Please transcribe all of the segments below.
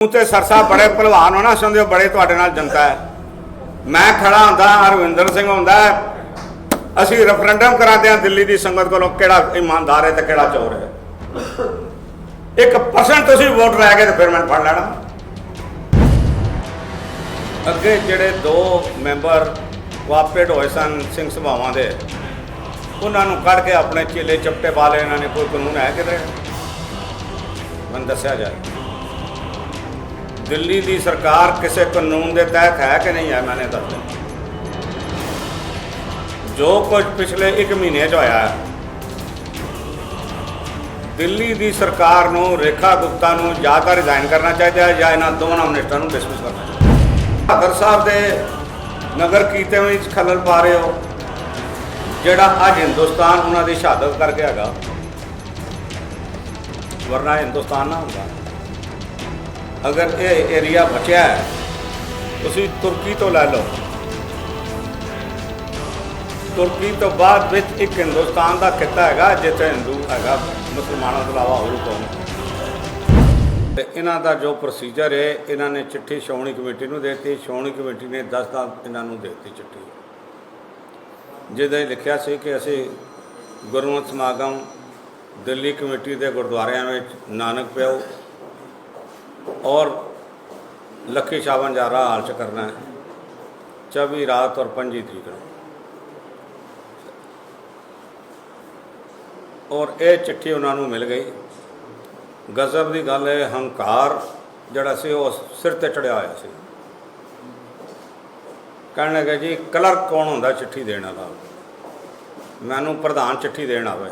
ਉਤੇ ਸਰਸਾ ਬੜੇ ਭਲਵਾਨ ਹੋਣਾ ਸੁਣਦੇ ਬੜੇ ਤੁਹਾਡੇ ਨਾਲ ਜਨਤਾ ਹੈ। ਮੈਂ ਖੜਾ ਹੁੰਦਾ, ਹਰਵਿੰਦਰ ਸਿੰਘ ਹੁੰਦਾ ਅਸੀਂ ਰੈਫਰੈਂਡਮ ਕਰਾਉਂਦੇ ਹਾਂ ਦਿੱਲੀ ਦੀ ਸੰਗਤ ਕੋਲੋਂ, ਕਿਹੜਾ ਇਮਾਨਦਾਰ ਹੈ ਤੇ ਕਿਹੜਾ ਚੋਰ ਹੈ। 1% ਤੁਸੀਂ ਵੋਟ ਲੈ ਕੇ ਤੇ ਫਿਰ ਮੈਂ ਫੜ ਲੈਣਾ। ਅੱਗੇ ਜਿਹੜੇ ਦੋ ਮੈਂਬਰ ਵਾਪੇਡ ਹੋਏ ਸਨ ਸਿੰਘ ਸਭਾਵਾਂ ਦੇ, ਉਹਨਾਂ ਨੂੰ ਕੱਢ ਕੇ ਆਪਣੇ ਚੇਲੇ ਚਪਟੇ ਪਾ ਲਏ, ਇਹਨਾਂ ਨੇ ਕੋਈ ਕਾਨੂੰਨ ਹੈ ਕਿਤੇ ਮੈਨੂੰ ਦੱਸਿਆ ਜਾਏ। ਦਿੱਲੀ ਦੀ ਸਰਕਾਰ ਕਿਸੇ ਕਾਨੂੰਨ ਦੇ ਤਹਿਤ ਹੈ ਕਿ ਨਹੀਂ ਹੈ ਮੈਨੇ ਦੱਸ ਦਿਓ ਜੋ ਕੁਝ ਪਿਛਲੇ 1 ਮਹੀਨੇ 'ਚ ਹੋਇਆ ਹੈ, ਦਿੱਲੀ ਦੀ ਸਰਕਾਰ ਨੂੰ, ਰੇਖਾ ਗੁਪਤਾ ਨੂੰ ਜਾਂ ਤਾਂ ਰਿਜ਼ਾਈਨ ਕਰਨਾ ਚਾਹੀਦਾ ਹੈ ਜਾਂ ਇਹਨਾਂ ਦੋਵਾਂ ਮਿਨਿਸਟਰਾਂ ਨੂੰ ਡਿਸਮਿਸ ਕਰਨਾ ਚਾਹੀਦਾ ਬਹਾਦਰ ਸਾਹਿਬ ਦੇ ਨਗਰ ਕੀਰਤਨ ਵਿੱਚ ਖਲਲ ਪਾ ਰਹੇ ਹੋ, ਜਿਹੜਾ ਅੱਜ ਹਿੰਦੁਸਤਾਨ ਉਹਨਾਂ ਦੀ ਸ਼ਹਾਦਤ ਕਰਕੇ ਹੈਗਾ। ਵਰਨਾ ਹਿੰਦੁਸਤਾਨ ਨਾ ਹੁੰਦਾ। ਅਗਰ ਇਹ ਏਰੀਆ ਬਚਿਆ ਹੈ, ਤੁਸੀਂ ਤੁਰਕੀ ਤੋਂ ਲੈ ਲਓ। ਤੁਰਕੀ ਤੋਂ ਬਾਅਦ ਵਿੱਚ ਇੱਕ ਹਿੰਦੁਸਤਾਨ ਦਾ ਖਿੱਤਾ ਹੈਗਾ, ਜਿੱਥੇ ਹਿੰਦੂ ਹੈਗਾ, ਮੁਸਲਮਾਨਾਂ ਤੋਂ ਇਲਾਵਾ ਹੋਰ ਕੌਮ ਨਹੀਂ ਤੇ ਇਹਨਾਂ ਦਾ ਜੋ ਪ੍ਰੋਸੀਜਰ ਹੈ, ਇਹਨਾਂ ਨੇ ਚਿੱਠੀ ਸ਼੍ਰੋਮਣੀ ਕਮੇਟੀ ਨੂੰ ਦੇ ਦਿੱਤੀ, ਸ਼੍ਰੋਮਣੀ ਕਮੇਟੀ ਨੇ 10 ਦਿਨ ਇਹਨਾਂ ਨੂੰ ਦੇ ਦਿੱਤੀ ਚਿੱਠੀ। ਜਿਹਦੇ ਲਿਖਿਆ ਸੀ ਕਿ ਅਸੀਂ ਗੁਰਮਤਿ ਸਮਾਗਮ ਦਿੱਲੀ ਕਮੇਟੀ ਦੇ ਗੁਰਦੁਆਰਿਆਂ ਵਿੱਚ, ਨਾਨਕ ਪਿਓ ਔਰ ਲੱਖੀ ਸ਼ਾਬਨ ਜਾਰਾ ਹਾਲ ਚ ਕਰਨਾ ਹੈ। 24 ਰਾਤ ਔਰ 25 ਤਰੀਕ ਨੂੰ। ਔਰ ਇਹ ਚਿੱਠੀ ਉਹਨਾਂ ਨੂੰ ਮਿਲ ਗਈ। ਗਜ਼ਬ ਦੀ ਗੱਲ ਹੈ, ਹੰਕਾਰ ਜਿਹੜਾ ਸੀ ਉਹ ਸਿਰ ਤੇ ਚੜਿਆ ਹੋਇਆ ਸੀ। ਕਹਿਣ ਲੱਗੇ, ਜੀ, ਕਲਰਕ ਕੌਣ ਹੁੰਦਾ ਚਿੱਠੀ ਦੇਣ ਵਾਲਾ? ਮੈਨੂੰ ਪ੍ਰਧਾਨ ਚਿੱਠੀ ਦੇਣ ਆਵੇ।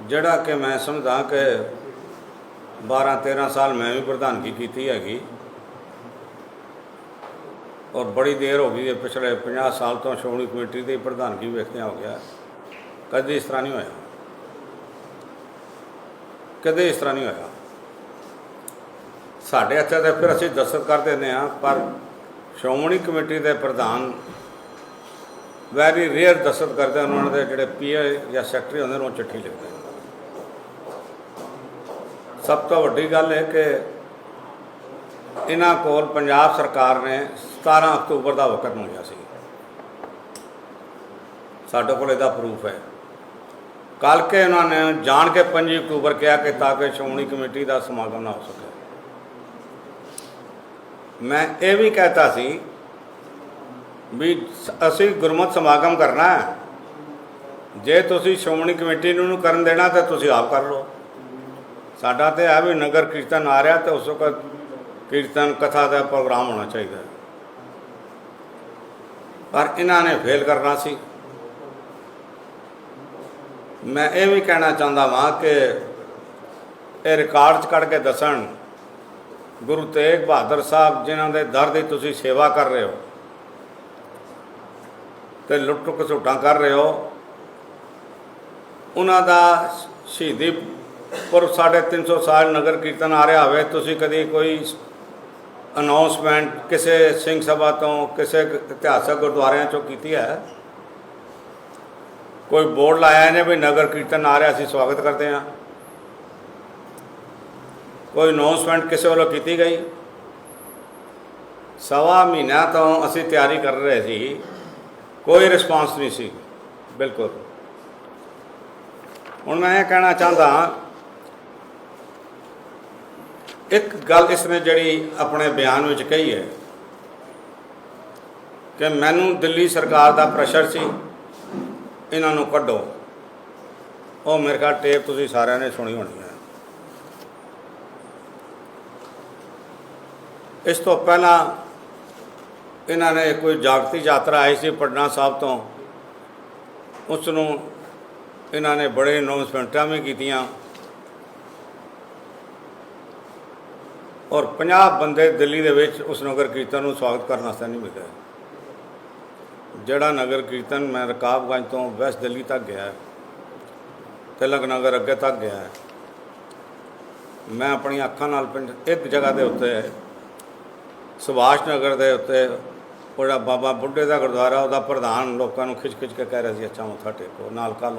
ਜਿਹੜਾ ਕਿ ਮੈਂ ਸਮਝਦਾ ਕਿ 12 13 ਸਾਲ ਮੈਂ ਵੀ ਪ੍ਰਧਾਨਗੀ ਕੀਤੀ ਹੈਗੀ। ਔਰ ਬੜੀ ਦੇਰ ਹੋ ਗਈ ਹੈ, ਪਿਛਲੇ 50 ਸਾਲ ਤੋਂ ਸ਼੍ਰੋਮਣੀ ਕਮੇਟੀ ਦੀ ਪ੍ਰਧਾਨਗੀ ਵੇਖਦਿਆਂ ਹੋ ਗਿਆ। ਕਦੇ ਇਸ ਤਰ੍ਹਾਂ ਨਹੀਂ ਹੋਇਆ। ਕਦੇ ਇਸ ਤਰ੍ਹਾਂ ਨਹੀਂ ਹੋਇਆ। ਸਾਡੇ ਇੱਥੇ ਤਾਂ ਫਿਰ ਅਸੀਂ ਦਸਤ ਕਰ ਦਿੰਦੇ ਹਾਂ, ਪਰ ਸ਼੍ਰੋਮਣੀ ਕਮੇਟੀ ਦੇ ਪ੍ਰਧਾਨ ਵੈਰੀ ਰੇਅਰ ਦਸਤ ਕਰਦੇ ਉਹਨਾਂ ਦੇ ਜਿਹੜੇ ਪੀਏ ਜਾਂ ਸੈਕਟਰੀ ਹੁੰਦੇ ਨੇ ਉਹ ਚਿੱਠੀ ਲਿਖਦੇ ਸਭ ਤੋਂ ਵੱਡੀ ਗੱਲ ਹੈ ਕਿ ਇਹਨਾਂ ਕੋਲ ਪੰਜਾਬ ਸਰਕਾਰ ਨੇ 17 ਅਕਤੂਬਰ ਦਾ ਵਕਤ ਮੰਗਿਆ ਸੀ। ਸਾਡੇ ਕੋਲ ਇਹਦਾ ਪ੍ਰੂਫ ਹੈ। ਕੱਲ ਕੇ ਉਹਨਾਂ ਨੇ ਜਾਣ ਕੇ 5 ਅਕਤੂਬਰ ਕਿਹਾ ਕਿ ਤਾਂ ਕਿ ਸ਼੍ਰੋਮਣੀ ਕਮੇਟੀ ਦਾ ਸਮਾਗਮ ਨਾ ਹੋ ਸਕੇ। ਮੈਂ ਇਹ ਵੀ ਕਹਤਾ ਸੀ ਵੀ ਅਸੀਂ ਗੁਰਮਤਿ ਸਮਾਗਮ ਕਰਨਾ ਹੈ। ਜੇ ਤੁਸੀਂ ਸ਼੍ਰੋਮਣੀ ਕਮੇਟੀ ਨੂੰ ਕਰਨ ਦੇਣਾ ਤਾਂ ਤੁਸੀਂ ਆਪ ਕਰ ਲਓ। ਸਾਡਾ ਤੇ ਹੈ ਵੀ ਨਗਰ ਕੀਰਤਨ ਆ ਰਿਹਾ ਤੇ ਉਸ ਵਕਤ ਕੀਰਤਨ ਕਥਾ ਦਾ ਪ੍ਰੋਗਰਾਮ ਹੋਣਾ ਚਾਹੀਦਾ। ਪਰ ਇਹਨਾਂ ਨੇ ਫੇਲ ਕਰਨਾ ਸੀ। ਮੈਂ ਇਹ ਵੀ ਕਹਿਣਾ ਚਾਹੁੰਦਾ ਵਾਂ ਕਿ ਇਹ ਰਿਕਾਰਡ 'ਚ ਕੱਢ ਕੇ ਦੱਸਣ, ਗੁਰੂ ਤੇਗ ਬਹਾਦਰ ਸਾਹਿਬ ਜਿਨ੍ਹਾਂ ਦੇ ਦਰ ਦੀ ਤੁਸੀਂ ਸੇਵਾ ਕਰ ਰਹੇ ਹੋ ਤੇ ਲੁੱਟ ਘਸੁੱਟਾਂ ਕਰ ਰਹੇ ਹੋ, ਉਹਨਾਂ ਦਾ ਸ਼ਹੀਦੀ ਪਰ 350 ਸਾਲ ਨਗਰ ਕੀਰਤਨ ਆ ਰਿਹਾ ਹੋਵੇ, ਤੁਸੀਂ ਕਦੀ ਕੋਈ ਅਨਾਉਂਸਮੈਂਟ ਕਿਸੇ ਸਿੰਘ ਸਭਾ ਤੋਂ, ਕਿਸੇ ਇਤਿਹਾਸਕ ਗੁਰਦੁਆਰਿਆਂ ਚੋਂ ਕੀਤੀ ਹੈ? ਕੋਈ ਬੋਰਡ ਲਾਇਆ ਇਹਨੇ ਵੀ ਨਗਰ ਕੀਰਤਨ ਆ ਰਿਹਾ, ਅਸੀਂ ਸਵਾਗਤ ਕਰਦੇ ਹਾਂ। ਕੋਈ ਅਨਾਉਂਸਮੈਂਟ ਕਿਸੇ ਵੱਲੋਂ ਕੀਤੀ ਗਈ? ਸਵਾ ਮਹੀਨਾ ਤੋਂ ਅਸੀਂ ਤਿਆਰੀ ਕਰ ਰਹੇ ਸੀ, ਕੋਈ ਰਿਸਪਾਂਸ ਨਹੀਂ ਸੀ, ਬਿਲਕੁਲ। ਹੁਣ ਮੈਂ ਇਹ ਕਹਿਣਾ ਚਾਹੁੰਦਾ ਇੱਕ ਗੱਲ ਇਸ ਨੇ ਜਿਹੜੀ ਆਪਣੇ ਬਿਆਨ ਵਿੱਚ ਕਹੀ ਹੈ ਕਿ ਮੈਨੂੰ ਦਿੱਲੀ ਸਰਕਾਰ ਦਾ ਪ੍ਰੈਸ਼ਰ ਸੀ, ਇਹਨਾਂ ਨੂੰ ਕੱਢੋ। ਉਹ ਮੇਰੇ ਖਿਆਲ ਟੇਪ ਤੁਸੀਂ ਸਾਰਿਆਂ ਨੇ ਸੁਣੀ ਹੋਣੀ ਹੈ। ਇਸ ਤੋਂ ਪਹਿਲਾਂ ਇਹਨਾਂ ਨੇ ਕੋਈ ਜਾਗਤੀ ਯਾਤਰਾ ਆਈ ਸੀ ਪਟਨਾ ਸਾਹਿਬ ਤੋਂ। ਉਸ ਨੂੰ ਇਹਨਾਂ ਨੇ ਬੜੇ ਅਨਾਉਂਸਮੈਂਟਾਂ ਵੀ ਕੀਤੀਆਂ। ਔਰ 50 ਬੰਦੇ ਦਿੱਲੀ ਦੇ ਵਿੱਚ ਉਸ ਨਗਰ ਕੀਰਤਨ ਨੂੰ ਸਵਾਗਤ ਕਰਨ ਵਾਸਤੇ ਨਹੀਂ ਮਿਲੇ। ਜਿਹੜਾ ਨਗਰ ਕੀਰਤਨ ਮੈਂ ਰਕਾਬਗੰਜ ਤੋਂ ਵੈਸਟ ਦਿੱਲੀ ਤੱਕ ਗਿਆ ਹੈ, ਤਿਲਕ ਨਗਰ ਅੱਗੇ ਤੱਕ ਗਿਆ ਮੈਂ ਆਪਣੀਆਂ ਅੱਖਾਂ ਨਾਲ ਪਿੰਡ ਇੱਕ ਜਗ੍ਹਾ ਦੇ ਉੱਤੇ ਸੁਭਾਸ਼ ਨਗਰ ਦੇ ਉੱਤੇ ਉਹ ਬਾਬਾ ਬੁੱਢੇ ਦਾ ਗੁਰਦੁਆਰਾ ਉਹਦਾ ਪ੍ਰਧਾਨ ਲੋਕਾਂ ਨੂੰ ਖਿੱਚ ਖਿੱਚ ਕੇ ਕਹਿ ਰਿਹਾ ਸੀ ਅੱਛਾ ਮੱਥਾ ਟੇਕੋ ਨਾਲ ਕਾ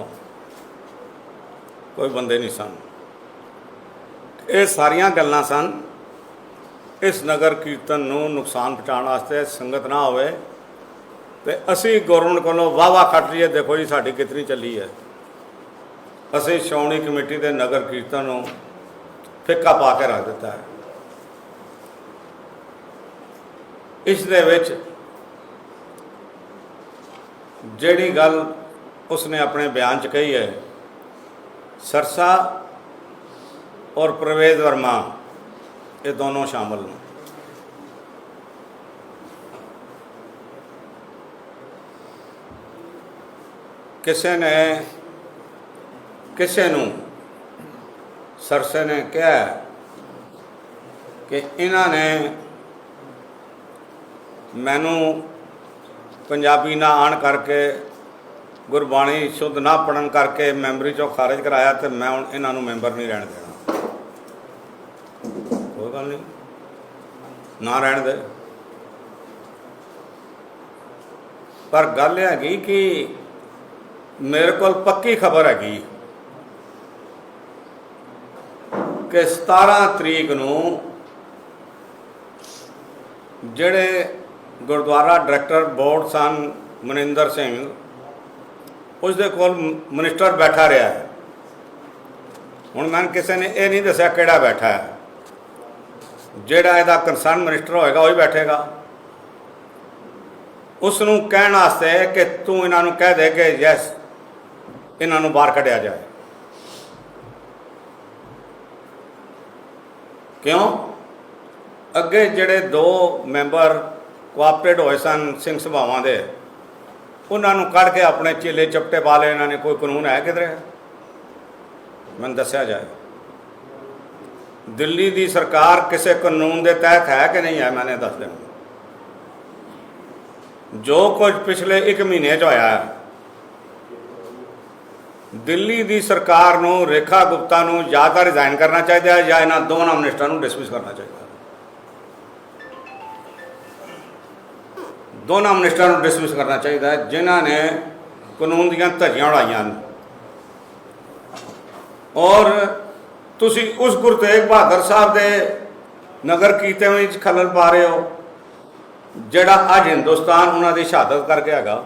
ਕੋਈ ਬੰਦੇ ਨਹੀਂ ਸਨ। ਇਹ ਸਾਰੀਆਂ ਗੱਲਾਂ ਸਨ ਇਸ ਨਗਰ ਕੀਰਤਨ ਨੂੰ ਨੁਕਸਾਨ ਪਹੁੰਚਾਉਣ ਵਾਸਤੇ ਸੰਗਤ ਨਾ ਹੋਵੇ, ਤੇ ਅਸੀਂ ਗਵਰਨਮੈਂਟ ਕੋਲੋਂ ਵਾਵਾ ਖੱਟ ਲਈਏ, ਦੇਖੋ ਜੀ ਸਾਡੀ ਕਿਤਨੀ ਚੱਲੀ ਹੈ। ਅਸੀਂ ਸ਼੍ਰੋਮਣੀ ਕਮੇਟੀ ਦੇ ਨਗਰ ਕੀਰਤਨ ਨੂੰ ਫਿੱਕਾ ਪਾ ਕੇ ਰੱਖ ਦਿੱਤਾ ਹੈ। ਇਸ ਦੇ ਵਿੱਚ ਜਿਹੜੀ ਗੱਲ ਉਸਨੇ ਆਪਣੇ ਬਿਆਨ 'ਚ ਕਹੀ ਹੈ, ਸਰਸਾ ਔਰ ਪ੍ਰਵੇਦ ਵਰਮਾ ਇਹ ਦੋਨੋਂ ਸ਼ਾਮਲ ਨੇ। ਕਿਸੇ ਨੇ ਕਿਸੇ ਨੂੰ ਸਰਸੇ ਨੇ ਕਿਹਾ ਕਿ ਇਹਨਾਂ ਨੇ ਮੈਨੂੰ ਪੰਜਾਬੀ ਨਾ ਆਣ ਕਰਕੇ, ਗੁਰਬਾਣੀ ਸ਼ੁੱਧ ਨਾ ਪੜਨ ਕਰਕੇ ਮੈਂਬਰੀ ਚੋਂ ਖਾਰਜ ਕਰਾਇਆ ਤੇ ਮੈਂ ਹੁਣ ਇਹਨਾਂ ਨੂੰ ਮੈਂਬਰ ਨਹੀਂ ਰਹਿਣ ਦੇਣਾ। ਕੋਈ ਗੱਲ ਨਹੀਂ। ਨਾ ਰਹਿਣ ਦੇ। ਪਰ ਗੱਲ ਇਹ ਹੈਗੀ ਕਿ ਮੇਰੇ ਕੋਲ ਪੱਕੀ ਖਬਰ ਹੈਗੀ ਕਿ 17 ਤਰੀਕ ਨੂੰ ਜਿਹੜੇ ਗੁਰਦੁਆਰਾ ਡਾਇਰੈਕਟਰ ਬੋਰਡ ਸਨ ਮਨਿੰਦਰ ਸਿੰਘ ਉਸ ਦੇ ਕੋਲ ਮ- ਮਿਨਿਸਟਰ ਬੈਠਾ ਰਿਹਾ ਹੈ। ਹੁਣ ਮੈਨੂੰ ਕਿਸੇ ਨੇ ਇਹ ਨਹੀਂ ਦੱਸਿਆ ਕਿਹੜਾ ਬੈਠਾ ਹੈ। ਜਿਹੜਾ ਇਹਦਾ ਕੰਸਰਨ ਮਿਨਿਸਟਰ ਹੋਏਗਾ, ਉਹ ਹੀ ਬੈਠੇਗਾ। ਉਸ ਨੂੰ ਕਹਿਣ ਵਾਸਤੇ ਕਿ ਤੂੰ ਇਹਨਾਂ ਨੂੰ ਕਹਿ ਦੇ ਕਿ ਯੈਸ ਇਹਨਾਂ ਨੂੰ ਬਾਹਰ ਕੱਢਿਆ ਜਾਏ। ਕਿਉਂ? ਅੱਗੇ ਜਿਹੜੇ ਦੋ ਮੈਂਬਰ ਕੋਆਪਰੇਟ ਹੋਏ ਸਨ ਸਿੰਘ ਸਭਾਵਾਂ ਦੇ, ਉਹਨਾਂ ਨੂੰ ਕੱਢ ਕੇ ਆਪਣੇ ਚੇਲੇ ਚਪਟੇ ਪਾ ਲਏ, ਇਹਨਾਂ ਨੇ ਕੋਈ ਕਾਨੂੰਨ ਹੈ ਕਿਧਰੇ? ਮੈਨੂੰ ਦੱਸਿਆ ਜਾਏ। ਦਿੱਲੀ ਦੀ ਸਰਕਾਰ ਕਿਸੇ ਕਾਨੂੰਨ ਦੇ ਤਹਿਤ ਹੈ ਕਿ ਨਹੀਂ ਹੈ ਮੈਨੇ ਦੱਸ ਦੇਣਾ। ਜੋ ਕੁਝ ਪਿਛਲੇ 1 ਮਹੀਨੇ 'ਚ ਹੋਇਆ ਹੈ, ਦਿੱਲੀ ਦੀ ਸਰਕਾਰ ਨੂੰ ਰੇਖਾ ਗੁਪਤਾ ਨੂੰ ਜਾਂ ਤਾਂ ਰਿਜ਼ਾਈਨ ਕਰਨਾ ਚਾਹੀਦਾ ਹੈ ਜਾਂ ਇਹਨਾਂ ਦੋਨਾਂ ਮਿਨਿਸਟਰਾਂ ਨੂੰ ਡਿਸਮਿਸ ਕਰਨਾ ਚਾਹੀਦਾ ਦੋਨਾਂ ਮਿਨਿਸਟਰਾਂ ਨੂੰ ਡਿਸਮਿਸ ਕਰਨਾ ਚਾਹੀਦਾ ਹੈ, ਜਿਨ੍ਹਾਂ ਨੇ ਕਾਨੂੰਨ ਦੀਆਂ ਧੱਜੀਆਂ ਉਡਾਈਆਂ ਔਰ ਤੁਸੀਂ ਉਸ ਗੁਰੂ ਤੇਗ ਬਹਾਦਰ ਸਾਹਿਬ ਦੇ ਨਗਰ ਕੀਰਤਨ ਵਿੱਚ ਖਲਲ ਪਾ ਰਹੇ ਹੋ, ਜਿਹੜਾ ਅੱਜ ਹਿੰਦੁਸਤਾਨ ਉਹਨਾਂ ਦੀ ਸ਼ਹਾਦਤ ਕਰਕੇ ਹੈਗਾ।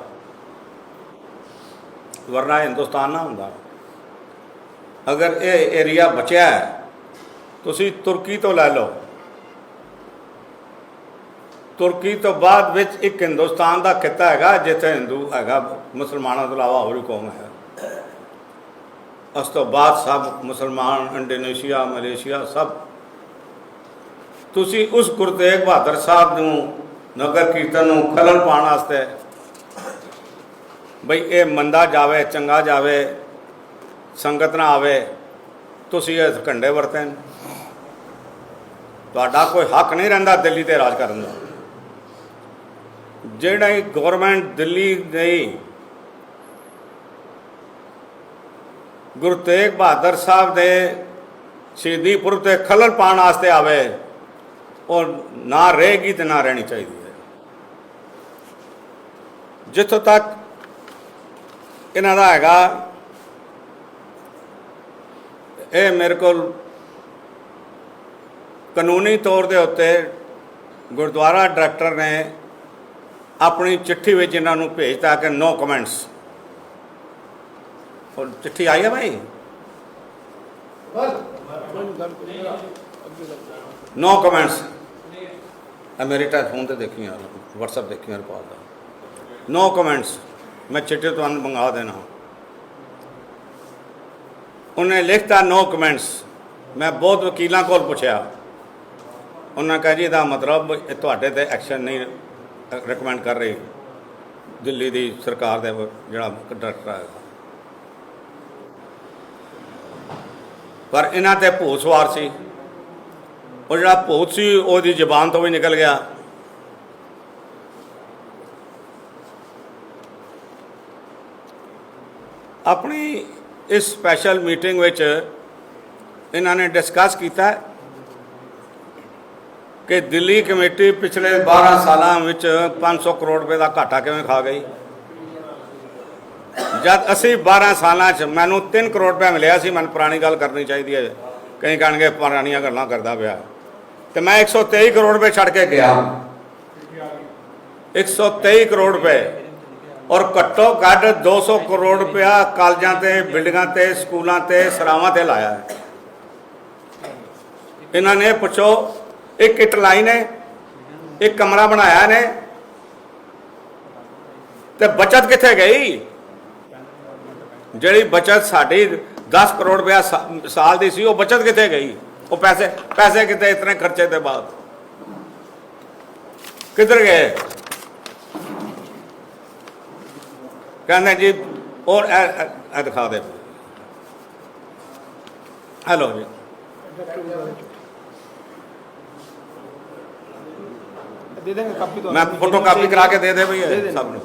ਵਰਨਾ ਹਿੰਦੁਸਤਾਨ ਨਾ ਹੁੰਦਾ। ਅਗਰ ਇਹ ਏਰੀਆ ਬਚਿਆ ਹੈ, ਤੁਸੀਂ ਤੁਰਕੀ ਤੋਂ ਲੈ ਲਓ। ਤੁਰਕੀ ਤੋਂ ਬਾਅਦ ਵਿੱਚ ਇੱਕ ਹਿੰਦੁਸਤਾਨ ਦਾ ਖਿੱਤਾ ਹੈਗਾ, ਜਿੱਥੇ ਹਿੰਦੂ ਹੈਗਾ, ਮੁਸਲਮਾਨਾਂ ਤੋਂ ਇਲਾਵਾ ਹੋਰ ਕੌਮ ਹੈ। ਉਸ ਤੋਂ ਬਾਅਦ ਸਭ ਮੁਸਲਮਾਨ, ਇੰਡੋਨੇਸ਼ੀਆ, ਮਲੇਸ਼ੀਆ ਸਭ। ਤੁਸੀਂ ਉਸ ਗੁਰੂ ਤੇਗ ਬਹਾਦਰ ਸਾਹਿਬ ਨੂੰ ਨਗਰ ਕੀਰਤਨ ਨੂੰ ਖਲਲ ਪਾਉਣ ਵਾਸਤੇ ਬਈ ਇਹ ਮੰਦਾ ਜਾਵੇ, ਚੰਗਾ ਜਾਵੇ, ਸੰਗਤ ਨਾ ਆਵੇ, ਤੁਸੀਂ ਇਹ ਕੰਡੇ ਵਰਤੇ ਤੁਹਾਡਾ ਕੋਈ ਹੱਕ ਨਹੀਂ ਰਹਿੰਦਾ ਦਿੱਲੀ ਤੇ ਰਾਜ ਕਰਨ ਦਾ। ਜਿਹੜਾ ਇਹ ਗਵਰਨਮੈਂਟ ਦਿੱਲੀ ਦੀ ਗੁਰੂ ਤੇਗ ਬਹਾਦਰ ਸਾਹਿਬ ਦੇ ਸ਼ਹੀਦੀ ਪੁਰਬ ਤੇ ਖਲਲ ਪਾਉਣ ਵਾਸਤੇ ਆਵੇ, ਉਹ ਨਾ ਰਹੇਗੀ ਤੇ ਨਾ ਰਹਿਣੀ ਚਾਹੀਦੀ ਹੈ। ਜਿੱਥੋਂ ਤੱਕ ਇਹਨਾਂ ਦਾ ਹੈਗਾ, ਇਹ ਮੇਰੇ ਕੋਲ ਕਾਨੂੰਨੀ ਤੌਰ ਦੇ ਉੱਤੇ ਗੁਰਦੁਆਰਾ ਡਾਇਰੈਕਟਰ ਨੇ ਆਪਣੀ ਚਿੱਠੀ ਵਿੱਚ ਇਹਨਾਂ ਨੂੰ ਭੇਜਤਾ ਕਿ ਨੋ ਕਮੈਂਟਸ। ਉਹ ਚਿੱਠੀ ਆਈ ਹੈ ਭਾਈ? ਨੋ ਕਮੈਂਟਸ ਆ ਮੇਰੇ ਟੈਲੀਫੋਨ ਤੇ ਦੇਖੀ ਯਾਰ WhatsApp ਦੇਖੀ ਮੇਰੇ ਕੋਲ ਦਾ। ਨੋ ਕਮੈਂਟਸ ਮੈਂ ਚਿੱਠੀ ਤੁਹਾਨੂੰ ਮੰਗਾ ਦੇਣਾ। ਉਹਨੇ ਲਿਖਤਾ ਨੋ ਕਮੈਂਟਸ ਮੈਂ ਬਹੁਤ ਵਕੀਲਾਂ ਕੋਲ ਪੁੱਛਿਆ। ਉਹਨਾਂ ਕਹਾ ਜੀ, ਇਹਦਾ ਮਤਲਬ ਇਹ ਤੁਹਾਡੇ ਤੇ ਐਕਸ਼ਨ ਨਹੀਂ ਰეკਮੈਂਡ ਕਰ ਰਹੀ। ਦਿੱਲੀ ਦੀ ਸਰਕਾਰ ਦੇ ਜਿਹੜਾ ਡਾਇਰੈਕਟਰ ਹੈ ਪਰ ਇਹਨਾਂ ਤੇ ਭੂਤ ਸਵਾਰ ਸੀ। ਉਹ ਜਿਹੜਾ ਭੂਤ ਸੀ, ਉਹਦੀ ਜ਼ਬਾਨ ਤੋਂ ਵੀ ਨਿਕਲ ਗਿਆ। ਆਪਣੀ ਇਸ ਸਪੈਸ਼ਲ ਮੀਟਿੰਗ ਵਿੱਚ ਇਹਨਾਂ ਨੇ ਡਿਸਕਸ ਕੀਤਾ ਕਿ ਦਿੱਲੀ ਕਮੇਟੀ ਪਿਛਲੇ 12 ਸਾਲਾਂ ਵਿੱਚ 500 ਕਰੋੜ ਰੁਪਏ ਦਾ ਘਾਟਾ ਕਿਵੇਂ ਖਾ ਗਈ। ਜਦ ਅਸੀਂ 12 ਸਾਲਾਂ 'ਚ ਮੈਨੂੰ 3 ਕਰੋੜ ਰੁਪਏ ਮਿਲਿਆ ਸੀ, ਮੈਨੂੰ ਪੁਰਾਣੀ ਗੱਲ ਕਰਨੀ ਚਾਹੀਦੀ ਹੈ। ਕਈ ਕਹਿਣਗੇ ਪੁਰਾਣੀਆਂ ਗੱਲਾਂ ਕਰਦਾ ਪਿਆ। ਤੇ ਮੈਂ 123 ਕਰੋੜ ਰੁਪਏ ਛੱਡ ਕੇ ਗਿਆ। 123 ਕਰੋੜ ਰੁਪਏ। ਔਰ ਘੱਟੋ ਘੱਟ 200 ਕਰੋੜ ਰੁਪਇਆ ਕਾਲਜਾਂ ਤੇ, ਬਿਲਡਿੰਗਾਂ ਤੇ, ਸਕੂਲਾਂ ਤੇ ਸਰਾਵਾਂ ਤੇ ਲਾਇਆ। ਹੈ ਇਹਨਾਂ ਨੇ ਪੁੱਛੋ, ਇੱਕ ਇੱਟ ਲਾਈ ਨੇ, ਇੱਕ ਕਮਰਾ ਬਣਾਇਆ ਨੇ। ਤੇ ਬਚਤ ਕਿੱਥੇ ਗਈ? ਜਿਹੜੀ ਬਚਤ ਸਾਡੀ 10 ਕਰੋੜ ਰੁਪਇਆ ਸਾਲ ਦੀ ਸੀ ਉਹ ਬਚਤ ਕਿੱਥੇ ਗਈ? ਉਹ ਪੈਸੇ ਪੈਸੇ ਕਿੱਥੇ ਇਤਨੇ ਖਰਚੇ ਦੇ ਬਾਅਦ? ਕਿੱਧਰ ਗਏ? ਕਹਿੰਦੇ ਜੀ ਔਰ ਇਹ- ਦਿਖਾ ਦੇ। ਹੈਲੋ ਜੀ। ਦੇ ਦੇਂਗੇ ਕਾਪੀ ਤੋਂ ਮੈਂ ਫੋਟੋ ਕਾਪੀ ਕਰਾ ਕੇ ਦੇ ਦੇ ਭਈ ਸਭ ਨੂੰ।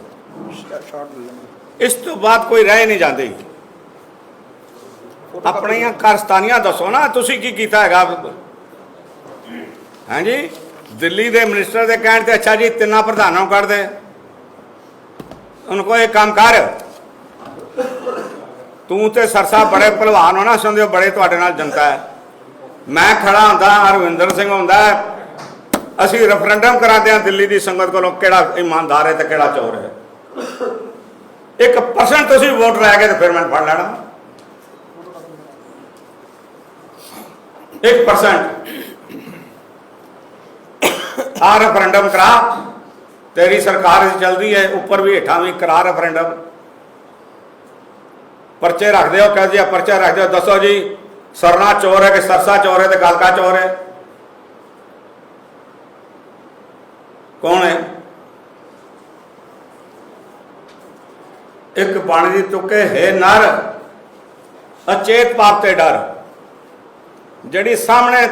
ਸ਼ਾਰਟ ਲੈ ਲੈਂਗੇ ਇਸ ਤੋਂ ਬਾਅਦ ਕੋਈ ਰਹਿ ਨਹੀਂ ਜਾਂਦੀ। ਆਪਣੀਆਂ ਕਾਰਸਤਾਨੀਆਂ ਦੱਸੋ ਨਾ ਤੁਸੀਂ ਕੀ ਕੀਤਾ ਹੈਗਾ? ਹਾਂਜੀ ਦਿੱਲੀ ਦੇ ਮਿਨਿਸਟਰ ਦੇ ਕਹਿਣ ਤੇ ਅੱਛਾ ਜੀ ਤਿੰਨਾਂ ਪ੍ਰਧਾਨਾਂ ਨੂੰ ਕੱਢ ਦੇ। ਉਹਨਾਂ ਕੋ ਇੱਕ ਕੰਮ ਕਰ। ਤੂੰ ਤੇ ਸਰਸਾ ਬੜੇ ਭਲਵਾਨ ਹੋ ਨਾ ਸਮਝੋ ਬੜੇ ਤੁਹਾਡੇ ਨਾਲ ਜਨਤਾ ਹੈ। ਮੈਂ ਖੜਾ ਹੁੰਦਾ ਹਰਵਿੰਦਰ ਸਿੰਘ ਹੁੰਦਾ ਅਸੀਂ ਰੈਫਰੈਂਡਮ ਕਰਾਉਂਦੇ ਹਾਂ ਦਿੱਲੀ ਦੀ ਸੰਗਤ ਕੋਲੋਂ ਕਿਹੜਾ ਇਮਾਨਦਾਰ ਹੈ ਤੇ ਕਿਹੜਾ ਚੋਰ ਹੈ। 1% ਤੁਸੀਂ ਵੋਟ ਲੈ ਕੇ ਤੇ ਫਿਰ ਮੈਂ ਫੜ ਲੈਣਾ। 1% ਆ ਰੈਫਰੈਂਡਮ ਕਰਾ। ਤੇਰੀ ਸਰਕਾਰ ਇਸ ਚੱਲਦੀ ਹੈ, ਉੱਪਰ ਵੀ ਹੇਠਾਂ ਵੀ ਕਰਾ ਰੈਫਰੈਂਡਮ ਪਰਚੇ ਰੱਖਦੇ ਹੋ, ਕਹ ਜੀ ਆ ਪਰਚਾ ਰੱਖ ਦਿਓ। ਦੱਸੋ ਜੀ, ਸਰਨਾ ਚੋਰ ਹੈ ਕਿ ਸਰਸਾ ਚੋਰ ਹੈ ਤੇ ਗਲਕਾ ਚੋਰ ਹੈ? ਕੌਣ ਹੈ? ਇੱਕ ਬਣ ਦੀ ਤੁਕੇ ਹੈ ਨਰ, ਅਚੇਤ ਪਾਪ ਤੇ ਡਰ। ਜਿਹੜੀ ਸਾਹਮਣੇ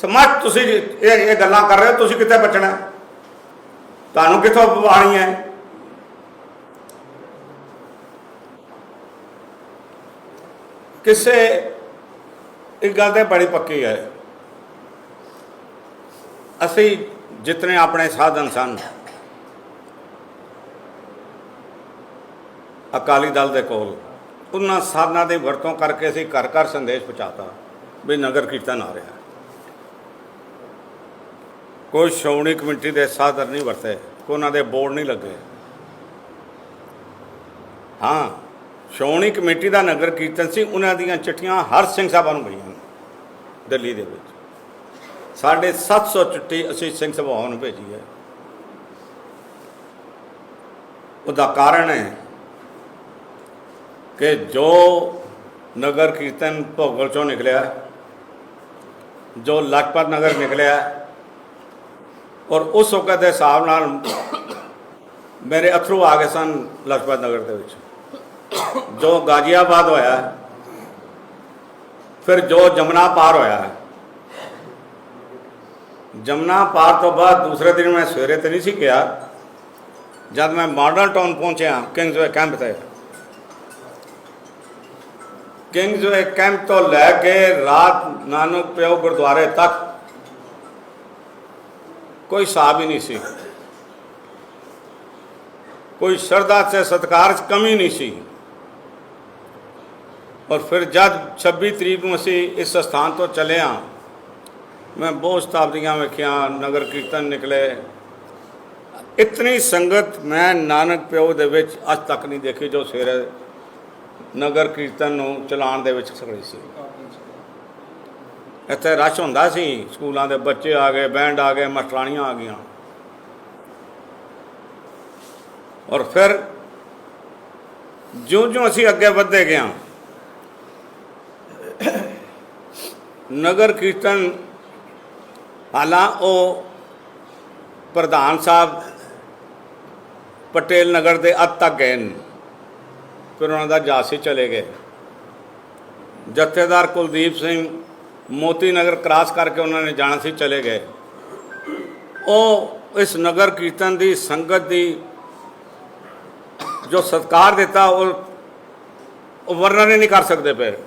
ਸਮਝ ਤੁਸੀਂ ਇਹ ਇਹ ਗੱਲਾਂ ਕਰ ਰਹੇ ਹੋ, ਤੁਸੀਂ ਕਿੱਥੇ ਬਚਣਾ? ਤੁਹਾਨੂੰ ਕਿੱਥੋਂ ਆਣੀ ਹੈ? ਕਿਸੇ ਇੱਕ ਗੱਲ ਤੇ ਬੜੀ ਪੱਕੀ ਹੈ। ਅਸੀਂ ਜਿਤਨੇ ਆਪਣੇ ਸਾਧਨ ਸਨ ਅਕਾਲੀ ਦਲ ਦੇ ਕੋਲ। ਉਹਨਾਂ ਸਾਧਨਾਂ ਦੀ ਵਰਤੋਂ ਕਰਕੇ ਅਸੀਂ ਘਰ ਘਰ ਸੰਦੇਸ਼ ਪਹੁੰਚਾਤਾ ਵੀ ਨਗਰ ਕੀਰਤਨ ਆ ਰਿਹਾ। ਕੋਈ ਸ਼੍ਰੋਮਣੀ ਕਮੇਟੀ ਦੇ ਸਾਧਨ ਨਹੀਂ ਵਰਤੇ, ਕੋਈ ਉਹਨਾਂ ਦੇ ਬੋਰਡ ਨਹੀਂ ਲੱਗੇ। ਹਾਂ, ਸ਼੍ਰੋਮਣੀ ਕਮੇਟੀ ਦਾ ਨਗਰ ਕੀਰਤਨ ਸੀ, ਉਹਨਾਂ ਦੀਆਂ ਚਿੱਠੀਆਂ ਹਰ ਸਿੰਘ ਸਾਹਿਬਾਂ ਨੂੰ ਗਈਆਂ ਦਿੱਲੀ ਦੇ ਵਿੱਚ। ਸਾਡੇ 700 ਚਿੱਠੀ ਅਸੀਂ ਸਿੰਘ ਸਭਾਵਾਂ ਨੂੰ ਭੇਜੀ ਹੈ। ਉਹਦਾ ਕਾਰਨ ਹੈ ਕਿ ਜੋ ਨਗਰ ਕੀਰਤਨ ਭੋਗਲ ਚੋਂ ਨਿਕਲਿਆ, ਜੋ ਲਖਪਤ ਨਗਰ ਨਿਕਲਿਆ, ਔਰ ਉਸ ਵਕਤ ਦੇ ਹਿਸਾਬ ਨਾਲ ਮੇਰੇ ਅਥਰੂ ਆ ਗਏ ਸਨ ਲਖਪਤ ਨਗਰ ਦੇ ਵਿੱਚ। ਜੋ ਗਾਜ਼ੀਆਬਾਦ ਹੋਇਆ, ਫਿਰ ਜੋ ਜਮਨਾ ਪਾਰ ਹੋਇਆ। ਜਮਨਾ ਪਾਰ ਤੋਂ ਬਾਅਦ ਦੂਸਰੇ ਦਿਨ ਮੈਂ ਸਵੇਰੇ ਤੇ ਨਹੀਂ ਸੀ ਗਿਆ, ਜਦ ਮੈਂ ਮਾਡਲ ਟਾਊਨ ਪਹੁੰਚਿਆ ਕਿੰਗਸਵੇ ਕੈਂਪ ਤੇ। ਕਿੰਗਸਵੇ ਕੈਂਪ ਤੋਂ ਲੈ ਕੇ ਰਾਤ ਨਾਨਕ ਪਿਓ ਗੁਰਦੁਆਰੇ ਤੱਕ ਕੋਈ ਹਿਸਾਬ ਹੀ ਨਹੀਂ ਸੀ। ਕੋਈ ਸ਼ਰਧਾ ਤੇ ਸਤਕਾਰ 'ਚ ਕਮੀ ਨਹੀਂ ਸੀ। ਔਰ ਫਿਰ ਜਦ 26 ਤਰੀਕ ਨੂੰ ਅਸੀਂ ਇਸ ਸਥਾਨ ਤੋਂ ਚਲੇ ਹਾਂ, ਮੈਂ ਬਹੁਤ ਸ਼ਤਾਬਦੀਆਂ ਵੇਖੀਆਂ, ਨਗਰ ਕੀਰਤਨ ਨਿਕਲੇ। ਇਤਨੀ ਸੰਗਤ ਮੈਂ ਨਾਨਕ ਪਿਓ ਦੇ ਵਿੱਚ ਅੱਜ ਤੱਕ ਨਹੀਂ ਦੇਖੀ ਜੋ ਸਵੇਰੇ ਨਗਰ ਕੀਰਤਨ ਨੂੰ ਚਲਾਉਣ ਦੇ ਵਿੱਚ ਸਕੜੀ ਸੀ। ਇੱਥੇ ਰਸ਼ ਹੁੰਦਾ ਸੀ, ਸਕੂਲਾਂ ਦੇ ਬੱਚੇ ਆ ਗਏ, ਬੈਂਡ ਆ ਗਏ ਮਸਟਰਾਣੀਆਂ ਆ ਗਈਆਂ। ਔਰ ਫਿਰ ਜਿਉਂ-ਜਿਉਂ ਅਸੀਂ ਅੱਗੇ ਵਧਦੇ ਗਏ ਨਗਰ ਕੀਰਤਨ ਹਾਲਾਂ ਉਹ ਪ੍ਰਧਾਨ ਸਾਹਿਬ ਪਟੇਲ ਨਗਰ ਦੇ ਅੱਤ ਤੱਕ ਗਏ ਨੇ। ਫਿਰ ਉਹਨਾਂ ਦਾ ਜਾਸੀ ਚਲੇ ਗਏ। ਜਥੇਦਾਰ ਕੁਲਦੀਪ ਸਿੰਘ ਮੋਤੀ ਨਗਰ ਕ੍ਰਾਸ ਕਰਕੇ ਉਹਨਾਂ ਨੇ ਜਾਣਾ ਸੀ ਚਲੇ ਗਏ। ਉਹ ਇਸ ਨਗਰ ਕੀਰਤਨ ਦੀ ਸੰਗਤ ਦੀ ਜੋ ਸਤਕਾਰ ਦਿੱਤਾ, ਉਹ ਉਹ ਵਰਣਨ ਹੀ ਨਹੀਂ ਕਰ ਸਕਦੇ ਪਏ